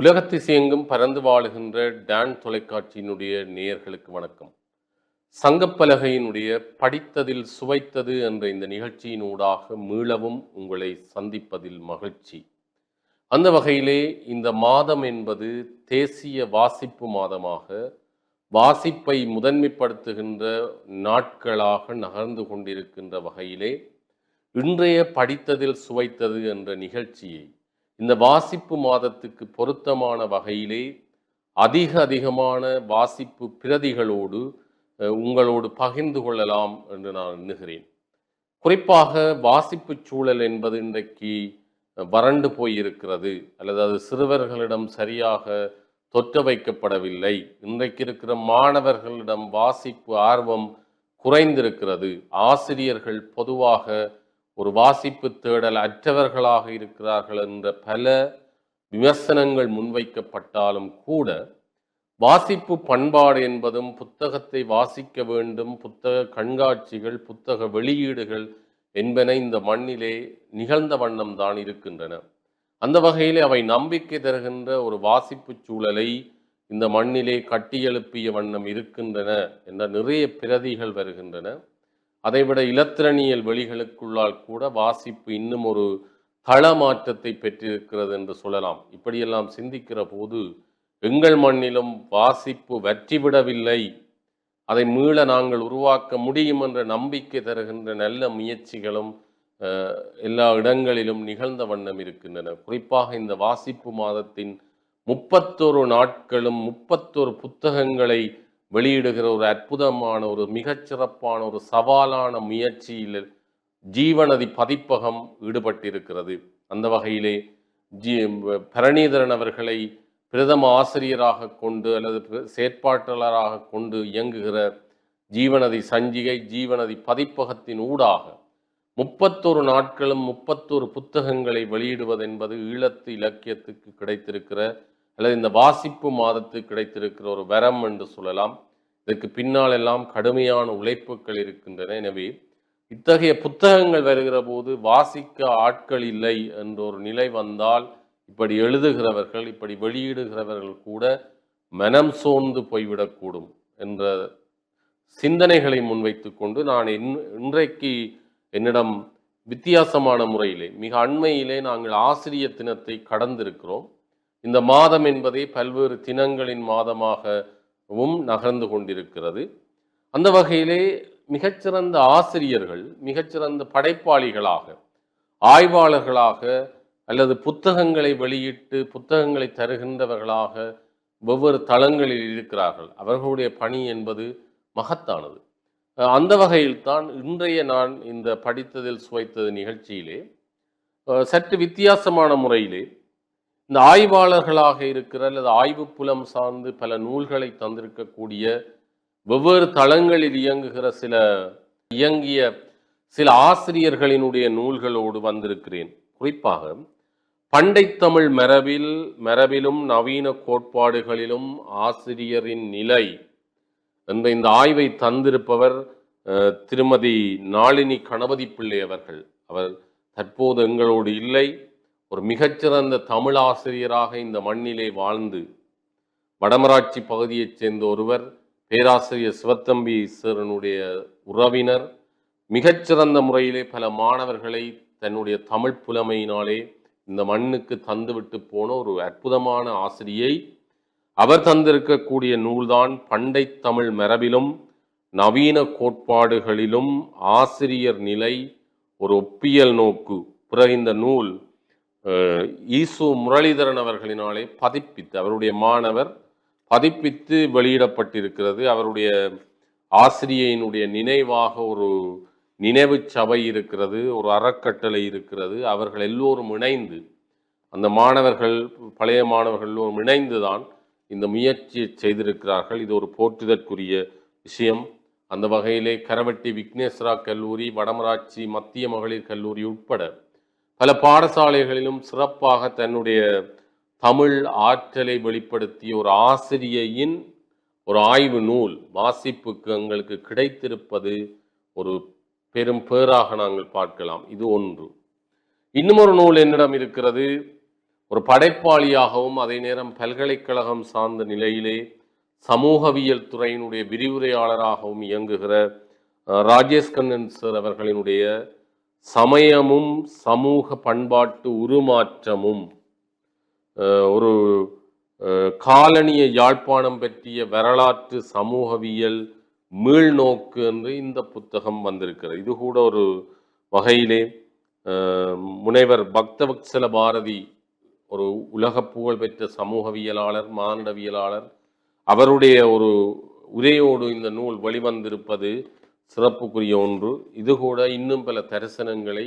உலகத்திசையெங்கும் பறந்து வாழுகின்ற டான் தொலைக்காட்சியினுடைய நேயர்களுக்கு வணக்கம். சங்கப்பலகையினுடைய படித்ததில் சுவைத்தது என்ற இந்த நிகழ்ச்சியினூடாக மீளவும் உங்களை சந்திப்பதில் மகிழ்ச்சி. அந்த வகையிலே இந்த மாதம் என்பது தேசிய வாசிப்பு மாதமாக வாசிப்பை முதன்மைப்படுத்துகின்ற நாட்களாக நகர்ந்து கொண்டிருக்கின்ற வகையிலே இன்றைய படித்ததில் சுவைத்தது என்ற நிகழ்ச்சியை இந்த வாசிப்பு மாதத்துக்கு பொருத்தமான வகையிலே அதிக அதிகமான வாசிப்பு பிரதிகளோடு உங்களோடு பகிர்ந்து கொள்ளலாம் என்று நான் எண்ணுகிறேன். குறிப்பாக வாசிப்பு சூழல் என்பது இன்றைக்கு வறண்டு போயிருக்கிறது. அல்லது அது சிறுவர்களிடம் சரியாக தொற்ற வைக்கப்படவில்லை. இன்றைக்கு இருக்கிற மாணவர்களிடம் வாசிப்பு ஆர்வம் குறைந்திருக்கிறது. ஆசிரியர்கள் பொதுவாக ஒரு வாசிப்பு தேடல் அற்றவர்களாக இருக்கிறார்கள் என்ற பல விமர்சனங்கள் முன்வைக்கப்பட்டாலும் கூட வாசிப்பு பண்பாடு என்பதும் புத்தகத்தை வாசிக்க வேண்டும் புத்தக கண்காட்சிகள் புத்தக வெளியீடுகள் என்பன இந்த மண்ணிலே நிகழ்ந்த வண்ணம் தான் இருக்கின்றன. அந்த வகையிலே அவை நம்பிக்கை தருகின்ற ஒரு வாசிப்பு சூழலை இந்த மண்ணிலே கட்டியெழுப்பிய வண்ணம் இருக்கின்றன என்ற நிறைய பிரதிகள் வருகின்றன. அதைவிட இலத்திரனியல் வெளிகளுக்குள்ளால் கூட வாசிப்பு இன்னும் ஒரு தளமாற்றத்தை பெற்றிருக்கிறது என்று சொல்லலாம். இப்படியெல்லாம் சிந்திக்கிற போது எங்கள் மண்ணிலும் வாசிப்பு வெற்றிவிடவில்லை. அதை மீள நாங்கள் உருவாக்க முடியும் என்ற நம்பிக்கை தருகின்ற நல்ல முயற்சிகளும் எல்லா இடங்களிலும் நிகழ்ந்த வண்ணம் இருக்கின்றன. குறிப்பாக இந்த வாசிப்பு மாதத்தின் முப்பத்தொரு நாட்களும் முப்பத்தொரு புத்தகங்களை வெளியிடுகிற ஒரு அற்புதமான ஒரு மிகச்சிறப்பான ஒரு சவாலான முயற்சியில் ஜீவநதி பதிப்பகம் ஈடுபட்டிருக்கிறது. அந்த வகையிலே ஜி பரணீதரன் அவர்களை பிரதம ஆசிரியராக கொண்டு அல்லது பிர- செயற்பாட்டாளராக கொண்டு இயங்குகிற ஜீவநதி சஞ்சிகை ஜீவநதி பதிப்பகத்தின் ஊடாக முப்பத்தொரு நாட்களும் முப்பத்தொரு புத்தகங்களை வெளியிடுவது என்பது ஈழத்து இலக்கியத்துக்கு கிடைத்திருக்கிற அல்லது இந்த வாசிப்பு மாதத்துக்கு கிடைத்திருக்கிற ஒரு வரம் என்று சொல்லலாம். இதற்கு பின்னால் எல்லாம் கடுமையான உழைப்புகள் இருக்கின்றன. எனவே இத்தகைய புத்தகங்கள் வருகிற போது வாசிக்க ஆட்கள் இல்லை என்ற ஒரு நிலை வந்தால் இப்படி எழுதுகிறவர்கள் இப்படி வெளியிடுகிறவர்கள் கூட மனம் சோர்ந்து போய்விடக்கூடும் என்ற சிந்தனைகளை முன்வைத்து கொண்டு நான் இன்- இன்றைக்கு என்னிடம் வித்தியாசமான முறையிலே மிக அண்மையிலே நாங்கள் ஆசிரியர் தினத்தை கடந்திருக்கிறோம். இந்த மாதம் என்பதே பல்வேறு தினங்களின் மாதமாகவும் நகர்ந்து கொண்டிருக்கிறது. அந்த வகையிலே மிகச்சிறந்த ஆசிரியர்கள் மிகச்சிறந்த படைப்பாளிகளாக ஆய்வாளர்களாக அல்லது புத்தகங்களை வெளியிட்டு புத்தகங்களை தருகின்றவர்களாக வெவ்வேறு தளங்களில் இருக்கிறார்கள். அவர்களுடைய பணி என்பது மகத்தானது. அந்த வகையில்தான் இன்றைய நான் இந்த படித்ததில் சுவைத்தது நிகழ்ச்சியிலே. சற்று வித்தியாசமான முறையிலே இந்த ஆய்வாளர்களாக இருக்கிற அல்லது ஆய்வு புலம் சார்ந்து பல நூல்களை தந்திருக்கக்கூடிய வெவ்வேறு தளங்களில் இயங்குகிற சில இயங்கிய சில ஆசிரியர்களினுடைய நூல்களோடு வந்திருக்கிறேன். குறிப்பாக பண்டை தமிழ் மரபில் மரபிலும் நவீன கோட்பாடுகளிலும் ஆசிரியரின் நிலை என்ற இந்த ஆய்வை தந்திருப்பவர் திருமதி நாளினி கணபதி பிள்ளை அவர்கள். அவர் தற்போது எங்களோடு இல்லை. ஒரு மிகச்சிறந்த தமிழ் ஆசிரியராக இந்த மண்ணிலே வாழ்ந்து வடமராட்சி பகுதியைச் சேர்ந்த ஒருவர் பேராசிரியர் சிவத்தம்பி ஈஸ்வரனுடைய உறவினர் மிகச்சிறந்த முறையிலே பல மாணவர்களை தன்னுடைய தமிழ் புலமையினாலே இந்த மண்ணுக்கு தந்துவிட்டு போன ஒரு அற்புதமான ஆசிரியை. அவர் தந்திருக்கக்கூடிய நூல்தான் பண்டை தமிழ் மரபிலும் நவீன கோட்பாடுகளிலும் ஆசிரியர் நிலை ஒரு ஒப்பியல் நோக்கு பிறகு இந்த நூல். ஈசு முரளிதரன் அவர்களினாலே பதிப்பித்து அவருடைய மாணவர் பதிப்பித்து வெளியிடப்பட்டிருக்கிறது. அவருடைய ஆசிரியையினுடைய நினைவாக ஒரு நினைவு சபை இருக்கிறது ஒரு அறக்கட்டளை இருக்கிறது. அவர்கள் எல்லோரும் இணைந்து அந்த மாணவர்கள் பழைய மாணவர்கள் எல்லோரும் இணைந்துதான் இந்த முயற்சியை செய்திருக்கிறார்கள். இது ஒரு போற்றுதற்குரிய விஷயம். அந்த வகையிலே கரவட்டி விக்னேஸ்வரா கல்லூரி வடமராட்சி மத்திய மகளிர் கல்லூரி உட்பட பல பாடசாலைகளிலும் சிறப்பாக தன்னுடைய தமிழ் ஆற்றலை வெளிப்படுத்திய ஒரு ஆசிரியையின் ஒரு ஆய்வு நூல் வாசிப்புக்கு எங்களுக்கு கிடைத்திருப்பது ஒரு பெரும் பேராக நாங்கள் பார்க்கலாம். இது ஒன்று. இன்னும் நூல் என்னிடம் இருக்கிறது. ஒரு படைப்பாளியாகவும் அதே நேரம் பல்கலைக்கழகம் சார்ந்த நிலையிலே சமூகவியல் துறையினுடைய விரிவுரையாளராகவும் இயங்குகிற ராஜேஷ்கண்ணன் ராஜேஷ் கண்ணன் சார் அவர்களினுடைய சமயமும் சமூக பண்பாட்டு உருமாற்றமும் ஒரு காலனிய யாழ்ப்பாணம் பற்றிய வரலாற்று சமூகவியல் மீள்நோக்கு என்று இந்த புத்தகம் வந்திருக்கிறது. இது கூட ஒரு வகையிலே முனைவர் பக்தவத்சல பாரதி ஒரு உலக புகழ்பெற்ற சமூகவியலாளர் மானடவியலாளர் அவருடைய ஒரு உரையோடு இந்த நூல் வெளிவந்திருப்பது சிறப்புக்குரிய ஒன்று. இது கூட இன்னும் பல தரிசனங்களை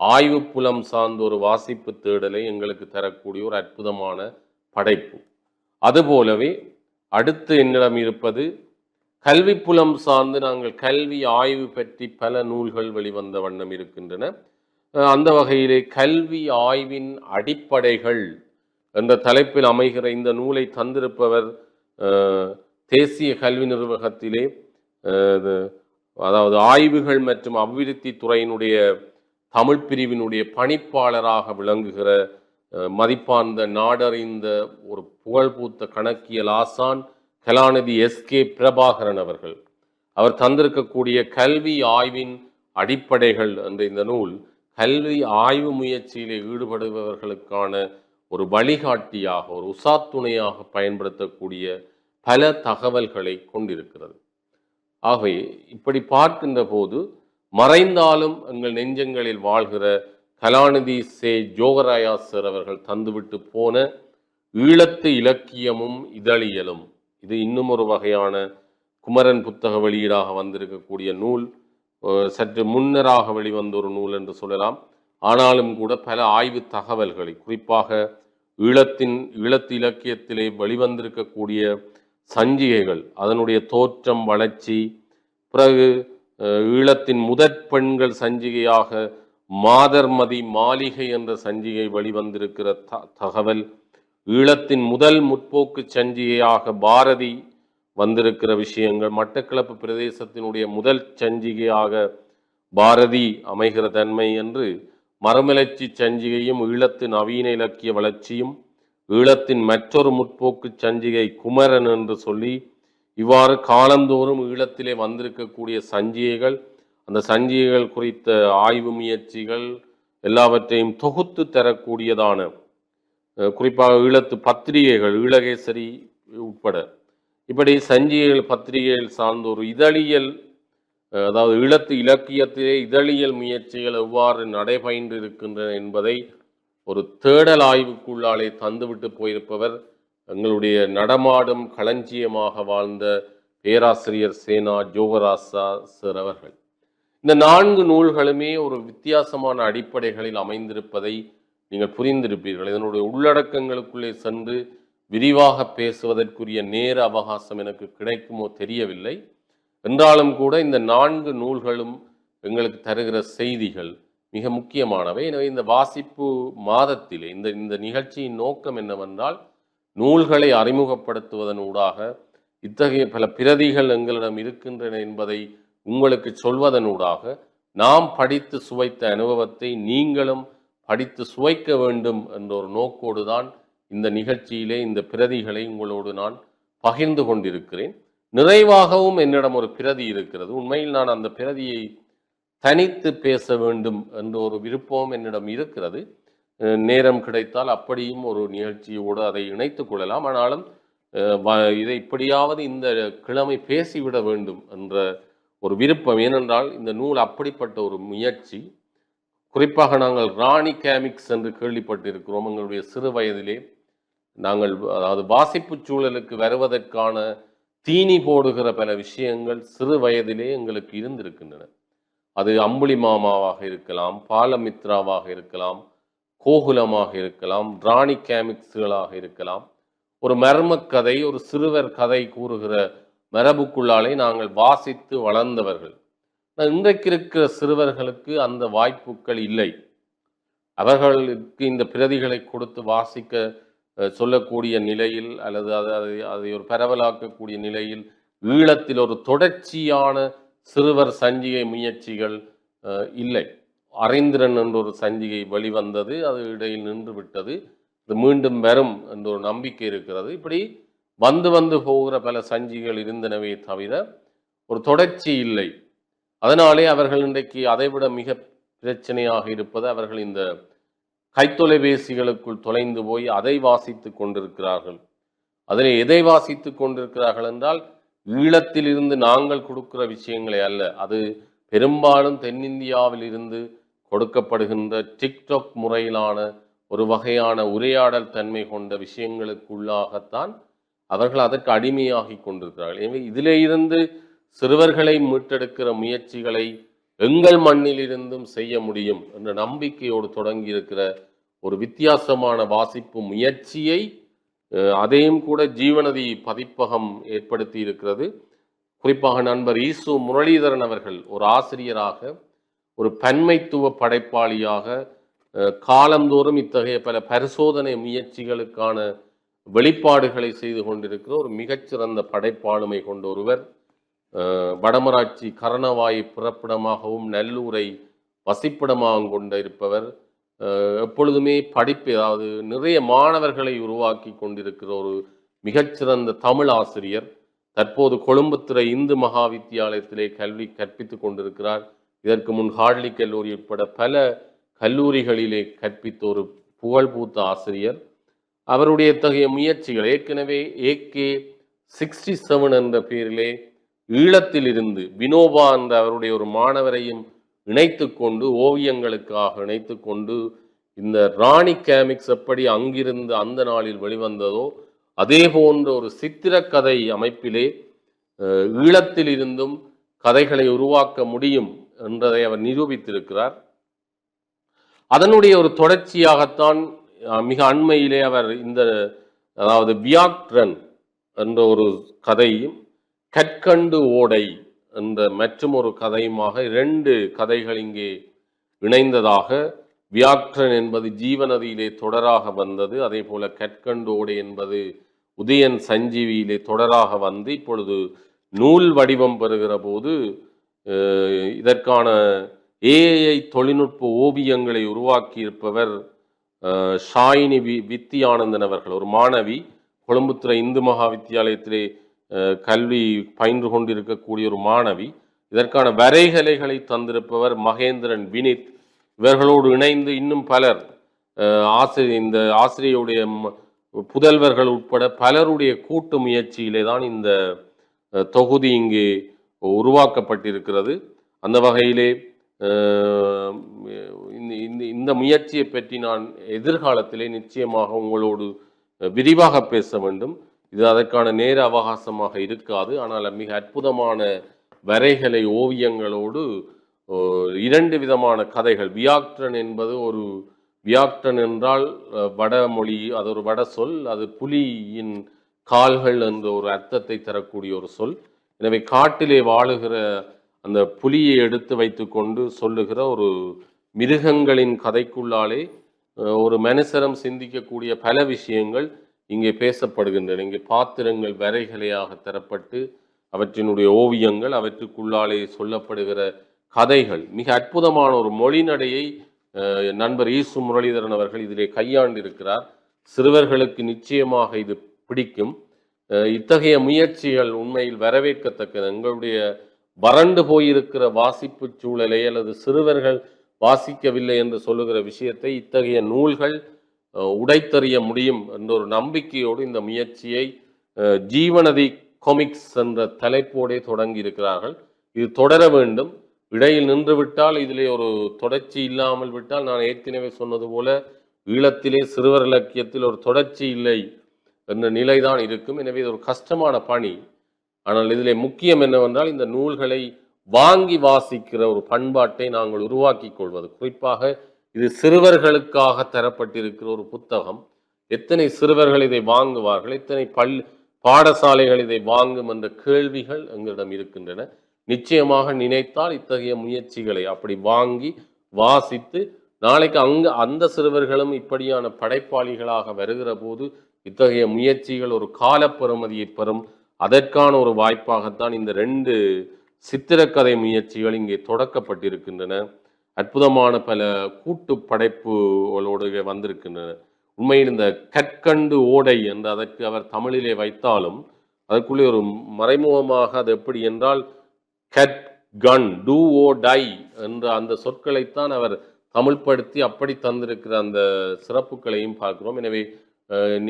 ஆய்வு புலம் சார்ந்த ஒரு வாசிப்பு தேடலை எங்களுக்கு தரக்கூடிய ஒரு அற்புதமான படைப்பு. அதுபோலவே அடுத்து என்னிடம் இருப்பது கல்வி புலம் சார்ந்து நாங்கள் கல்வி ஆய்வு பற்றி பல நூல்கள் வெளிவந்த வண்ணம் இருக்கின்றன. அந்த வகையிலே கல்வி ஆய்வின் அடிப்படைகள் என்ற தலைப்பில் அமைகிற இந்த நூலை தந்திருப்பவர் தேசிய கல்வி நிர்வாகத்திலே அதாவது ஆய்வுகள் மற்றும் அபிவிருத்தி துறையினுடைய தமிழ் பிரிவினுடைய பணிப்பாளராக விளங்குகிற மதிப்பார்ந்த நாடறிந்த ஒரு புகழ்பூத்த கணக்கியல் ஆசான் கலாநிதி எஸ். கே. பிரபாகரன் அவர்கள். அவர் தந்திருக்கக்கூடிய கல்வி ஆய்வின் அடிப்படைகள் என்ற இந்த நூல் கல்வி ஆய்வு முயற்சியில் ஈடுபடுபவர்களுக்கான ஒரு வழிகாட்டியாக ஒரு உசாத்துணையாக பயன்படுத்தக்கூடிய பல தகவல்களை கொண்டிருக்கிறது. ஆகவே இப்படி பார்க்கின்ற போது மறைந்தாலும் எங்கள் நெஞ்சங்களில் வாழ்கிற கலாநிதி சே ஜோகராயா சார் அவர்கள் தந்துவிட்டு போன ஈழத்து இலக்கியமும் இதழியலும். இது இன்னும் ஒரு வகையான குமரன் புத்தக வெளியீடாக வந்திருக்கக்கூடிய நூல். சற்று முன்னராக வெளிவந்த ஒரு நூல் என்று சொல்லலாம். ஆனாலும் கூட பல ஆய்வு தகவல்களை குறிப்பாக ஈழத்தின் ஈழத்து இலக்கியத்திலே வெளிவந்திருக்கக்கூடிய சஞ்சிகைகள் அதனுடைய தோற்றம் வளர்ச்சி பிறகு ஈழத்தின் முதற் பெண்கள் சஞ்சிகையாக மாதர்மதி மாளிகை என்ற சஞ்சிகை வெளிவந்திருக்கிற த தகவல் ஈழத்தின் முதல் முற்போக்கு சஞ்சிகையாக பாரதி வந்திருக்கிற விஷயங்கள் மட்டக்களப்பு பிரதேசத்தினுடைய முதல் சஞ்சிகையாக பாரதி அமைகிற தன்மை என்று மறுமலர்ச்சி சஞ்சிகையும் ஈழத்து நவீன இலக்கிய வளர்ச்சியும் ஈழத்தின் மற்றொரு முற்போக்கு சஞ்சிகை குமரன் என்று சொல்லி இவ்வாறு காலந்தோறும் ஈழத்திலே வந்திருக்கக்கூடிய சஞ்சிகைகள் அந்த சஞ்சிகைகள் குறித்த ஆய்வு முயற்சிகள் எல்லாவற்றையும் தொகுத்து தரக்கூடியதான குறிப்பாக ஈழத்து பத்திரிகைகள் ஈழகேசரி உட்பட. இப்படி சஞ்சிகைகள் பத்திரிகைகள் சார்ந்த ஒரு இதழியல் அதாவது ஈழத்து இலக்கியத்திலே இதழியல் முயற்சிகள் எவ்வாறு நடைபயின்று இருக்கின்றன என்பதை ஒரு தேடல் ஆய்வுக்குள்ளாலே தந்துவிட்டு போயிருப்பவர் எங்களுடைய நடமாடும் களஞ்சியமாக வாழ்ந்த பேராசிரியர் சேனா ஜோகராசா சார் அவர்கள். இந்த நான்கு நூல்களுமே ஒரு வித்தியாசமான அடிப்படைகளில் அமைந்திருப்பதை நீங்கள் புரிந்திருப்பீர்கள். இதனுடைய உள்ளடக்கங்களுக்குள்ளே சென்று விரிவாக பேசுவதற்குரிய நேர அவகாசம் எனக்கு கிடைக்குமோ தெரியவில்லை. என்றாலும் கூட இந்த நான்கு நூல்களும் எங்களுக்கு தருகிற செய்திகள் மிக முக்கியமானவை. எனவே இந்த வாசிப்பு மாதத்திலே இந்த இந்த நிகழ்ச்சியின் நோக்கம் என்னவென்றால் நூல்களை அறிமுகப்படுத்துவதன் ஊடாக இத்தகைய பல பிரதிகள் எங்களிடம் இருக்கின்றன என்பதை உங்களுக்கு சொல்வதனூடாக நாம் படித்து சுவைத்த அனுபவத்தை நீங்களும் படித்து சுவைக்க வேண்டும் என்ற ஒரு நோக்கோடு தான் இந்த நிகழ்ச்சியிலே இந்த பிரதிகளை உங்களோடு நான் பகிர்ந்து கொண்டிருக்கிறேன். நிறைவாகவும் என்னிடம் ஒரு பிரதி இருக்கிறது. உண்மையில் நான் அந்த பிரதியை தனித்து பேச வேண்டும் என்ற ஒரு விருப்பம் என்னிடம் இருக்கிறது. நேரம் கிடைத்தால் அப்படியும் ஒரு நிகழ்ச்சியோடு அதை இணைத்து கொள்ளலாம். ஆனாலும் வ- இதை இப்படியாவது இந்த கிழமை பேசிவிட வேண்டும் என்ற ஒரு விருப்பம். ஏனென்றால் இந்த நூல் அப்படிப்பட்ட ஒரு முயற்சி. குறிப்பாக நாங்கள் ராணி கேமிக்ஸ் என்று கேள்விப்பட்டிருக்கிறோம். எங்களுடைய சிறு வயதிலே நாங்கள் அதாவது வாசிப்பு சூழலுக்கு வருவதற்கான தீனி போடுகிற பல விஷயங்கள் சிறு வயதிலே எங்களுக்கு இருந்திருக்கின்றன. அது அம்புலி மாமாவாக இருக்கலாம் பாலமித்ராவாக இருக்கலாம் கோகுலமாக இருக்கலாம் ராணி கேமிக்ஸ்களாக இருக்கலாம். ஒரு மர்மக் கதை ஒரு சிறுவர் கதை கூறுகிற மரபுக்குள்ளாலே நாங்கள் வாசித்து வளர்ந்தவர்கள். இன்றைக்கு இருக்கிற சிறுவர்களுக்கு அந்த வாய்ப்புகள் இல்லை. அவர்களுக்கு இந்த பிரதிகளை கொடுத்து வாசிக்க சொல்லக்கூடிய நிலையில் அல்லது அதை அதை அதை ஒரு பரவலாக்கக்கூடிய நிலையில் ஈழத்தில் ஒரு தொடர்ச்சியான சிறுவர் சஞ்சிகை முயற்சிகள் இல்லை. அரேந்திரன் என்ற ஒரு சஞ்சிகை வெளிவந்தது அது இடையில் நின்று விட்டது. இது மீண்டும் வரும் என்ற ஒரு நம்பிக்கை இருக்கிறது. இப்படி வந்து வந்து போகிற பல சஞ்சிகள் இருந்தனவே தவிர ஒரு தொடர்ச்சி இல்லை. அதனாலே அவர்கள் இன்றைக்கு அதைவிட மிக பிரச்சனையாக இருப்பது அவர்கள் இந்த கைத்தொலைபேசிகளுக்குள் தொலைந்து போய் அதை வாசித்துக் கொண்டிருக்கிறார்கள். அதில் எதை வாசித்துக் கொண்டிருக்கிறார்கள் என்றால் ஈழத்திலிருந்து நாங்கள் கொடுக்கிற விஷயங்களை அல்ல அது பெரும்பாலும் தென்னிந்தியாவில் இருந்து கொடுக்கப்படுகின்ற டிக்டாக் முறையிலான ஒரு வகையான உரையாடல் தன்மை கொண்ட விஷயங்களுக்குள்ளாகத்தான் அவர்கள் அதற்கு அடிமையாகி கொண்டிருக்கிறார்கள். எனவே இதிலே இருந்து சிறுவர்களை மீட்டெடுக்கிற முயற்சிகளை எங்கள் மண்ணிலிருந்தும் செய்ய முடியும் என்ற நம்பிக்கையோடு தொடங்கி இருக்கிற ஒரு வித்தியாசமான வாசிப்பு முயற்சியை அதையும் கூட ஜீவநதி பதிப்பகம் ஏற்படுத்தி இருக்கிறது குறிப்பாக நண்பர் ஈசு முரளிதரன் அவர்கள் ஒரு ஆசிரியராக ஒரு பன்மைத்துவ படைப்பாளியாக காலந்தோறும் இத்தகைய பல பரிசோதனை முயற்சிகளுக்கான வெளிப்பாடுகளை செய்து கொண்டிருக்கிற ஒரு மிகச்சிறந்த படைப்பாளுமை கொண்ட ஒருவர். வடமராட்சி கரணவாய் பிறப்பிடமாகவும் நல்லூரை வசிப்பிடமாகவும் கொண்ட இருப்பவர் எப்பொழுதுமே படிப்பு அதாவது நிறைய மாணவர்களை உருவாக்கி கொண்டிருக்கிற ஒரு மிகச்சிறந்த தமிழ் ஆசிரியர். தற்போது கொழும்புத்துறை இந்து மகா வித்தியாலயத்திலே கல்வி கற்பித்துக் கொண்டிருக்கிறார். இதற்கு முன் ஹார்ட்லி கல்லூரி உட்பட பல கல்லூரிகளிலே கற்பித்த ஒரு புகழ்பூத்த ஆசிரியர். அவருடைய இத்தகைய முயற்சிகள் ஏற்கனவே ஏகே சிக்ஸ்டி செவன் என்ற பெயரிலே ஈழத்திலிருந்து வினோபா என்ற அவருடைய ஒரு மாணவரையும் இணைத்து கொண்டு ஓவியங்களுக்காக இணைத்து கொண்டு இந்த ராணி கேமிக்ஸ் எப்படி அங்கிருந்து அந்த நாளில் வெளிவந்ததோ அதே போன்ற ஒரு சித்திரக்கதை அமைப்பிலே ஈழத்தில் இருந்தும் கதைகளை உருவாக்க முடியும் என்றதை அவர் நிரூபித்திருக்கிறார். அதனுடைய ஒரு தொடர்ச்சியாகத்தான் மிக அண்மையிலே அவர் இந்த அதாவது வியாக்ரன் என்ற ஒரு கதையும் கற்கண்டு ஓடை இந்த மற்றும் ஒரு கதையுமாக இரண்டு கதைகள் இங்கே இணைந்ததாக வியாக்ரன் என்பது ஜீவநதியிலே தொடராக வந்தது அதே போல கற்கண்டோடு என்பது உதயன் சஞ்சீவியிலே தொடராக வந்து இப்பொழுது நூல் வடிவம் பெறுகிற போது இதற்கான ஏஐ தொழில்நுட்ப ஓவியங்களை உருவாக்கியிருப்பவர் ஷாயினி வி வித்தியானந்தன் அவர்கள். ஒரு மாணவி கொழும்புத்துறை இந்து மகா வித்தியாலயத்திலே கல்வி பயின்று கொண்டிருக்கக்கூடிய ஒரு மாணவி இதற்கான வரைகலைகளை தந்திருப்பவர் மகேந்திரன் வினித். இவர்களோடு இணைந்து இன்னும் பலர் ஆசிரியர் இந்த ஆசிரியருடைய புதல்வர்கள் உட்பட பலருடைய கூட்டு முயற்சியிலே தான் இந்த தொகுதி இங்கே உருவாக்கப்பட்டிருக்கிறது. அந்த வகையிலே இந்த இந்த இந்த முயற்சியை பற்றி நான் எதிர்காலத்திலே நிச்சயமாக உங்களோடு விரிவாக பேச வேண்டும். இது அதற்கான நேர அவகாசமாக இருக்காது. ஆனால் மிக அற்புதமான வரைகலை ஓவியங்களோடு இரண்டு விதமான கதைகள். வியாக்டன் என்பது ஒரு வியாக்டன் என்றால் வடமொழி அது ஒரு வட சொல். அது புலியின் கால்கள் என்ற ஒரு அர்த்தத்தை தரக்கூடிய ஒரு சொல். எனவே காட்டிலே வாழுகிற அந்த புலியை எடுத்து வைத்துக்கொண்டு சொல்லுகிற ஒரு மிருகங்களின் கதைக்குள்ளாலே ஒரு மனுஷரம் சிந்திக்கக்கூடிய பல விஷயங்கள் இங்கே பேசப்படுகின்றன. இங்கே பாத்திரங்கள் வரைகலையாக தரப்பட்டு அவற்றினுடைய ஓவியங்கள் அவற்றுக்குள்ளாலே சொல்லப்படுகிற கதைகள். மிக அற்புதமான ஒரு மொழிநடையை நண்பர் ஈசு முரளிதரன் அவர்கள் இதிலே கையாண்டிருக்கிறார். சிறுவர்களுக்கு நிச்சயமாக இது பிடிக்கும். இத்தகைய முயற்சிகள் உண்மையில் வரவேற்கத்தக்கது. எங்களுடைய வறண்டு போயிருக்கிற வாசிப்பு சூழலை அல்லது சிறுவர்கள் வாசிக்கவில்லை என்று சொல்லுகிற விஷயத்தை இத்தகைய நூல்கள் உடைத்தறிய முடியும் என்ற ஒரு நம்பிக்கையோடு இந்த முயற்சியை ஜீவனதி கொமிக்ஸ் என்ற தலைப்போடே தொடங்கி இருக்கிறார்கள். இது தொடர வேண்டும். இடையில் நின்று விட்டால் இதிலே ஒரு தொடர்ச்சி இல்லாமல் விட்டால் நான் ஏற்கனவே சொன்னது போல ஈழத்திலே சிறுவர் இலக்கியத்தில் ஒரு தொடர்ச்சி இல்லை என்ற நிலைதான் இருக்கும். எனவே இது ஒரு கஷ்டமான பணி. ஆனால் இதிலே முக்கியம் என்னவென்றால் இந்த நூல்களை வாங்கி வாசிக்கிற ஒரு பண்பாட்டை நாங்கள் உருவாக்கிக் கொள்வது. குறிப்பாக இது சிறுவர்களுக்காக தரப்பட்டிருக்கிற ஒரு புத்தகம். எத்தனை சிறுவர்கள் இதை வாங்குவார்கள்? எத்தனை பல் பாடசாலைகள் இதை வாங்கும் என்ற கேள்விகள் எங்களிடம் இருக்கின்றன. நிச்சயமாக நினைத்தால் இத்தகைய முயற்சிகளை அப்படி வாங்கி வாசித்து நாளைக்கு அங்கு அந்த சிறுவர்களும் இப்படியான படைப்பாளிகளாக வருகிற போது இத்தகைய முயற்சிகள் ஒரு காலப்பெறுமதியை பெறும். அதற்கான ஒரு வாய்ப்பாகத்தான் இந்த ரெண்டு சித்திரக்கதை முயற்சிகள் இங்கே தொடக்கப்பட்டிருக்கின்றன. அற்புதமான பல கூட்டு படைப்புகளோடு வந்திருக்கின்றன. உண்மையில் இந்த கற்கண்டு ஓடை என்று அதற்கு அவர் தமிழிலே வைத்தாலும் அதற்குள்ளே ஒரு மறைமுகமாக அது எப்படி என்றால் cut gun do or die என்ற அந்த சொற்களைத்தான் அவர் தமிழ்படுத்தி அப்படி தந்திருக்கிற அந்த சிறப்புகளையும் பார்க்கிறோம். எனவே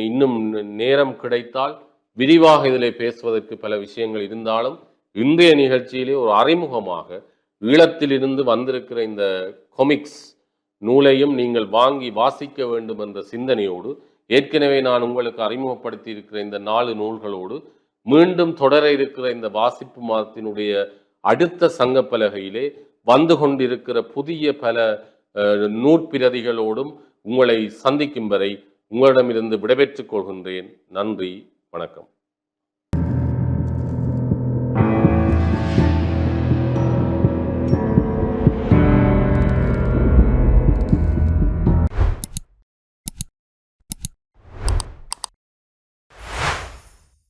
இன்னும் நேரம் கிடைத்தால் விரிவாக இதில் பேசுவதற்கு பல விஷயங்கள் இருந்தாலும் இன்றைய நிகழ்ச்சியிலே ஒரு அறிமுகமாக ஈழத்திலிருந்து வந்திருக்கிற இந்த கொமிக்ஸ் நூலையும் நீங்கள் வாங்கி வாசிக்க வேண்டும் என்ற சிந்தனையோடு ஏற்கனவே நான் உங்களுக்கு அறிமுகப்படுத்தி இருக்கிற இந்த நாலு நூல்களோடு மீண்டும் தொடர இருக்கிற இந்த வாசிப்பு மாதத்தினுடைய அடுத்த சங்கப்பலகையிலே வந்து கொண்டிருக்கிற புதிய பல நூற்பிரதிகளோடும் உங்களை சந்திக்கும் வரை உங்களிடமிருந்து விடைபெற்றுக் கொள்கின்றேன். நன்றி வணக்கம்.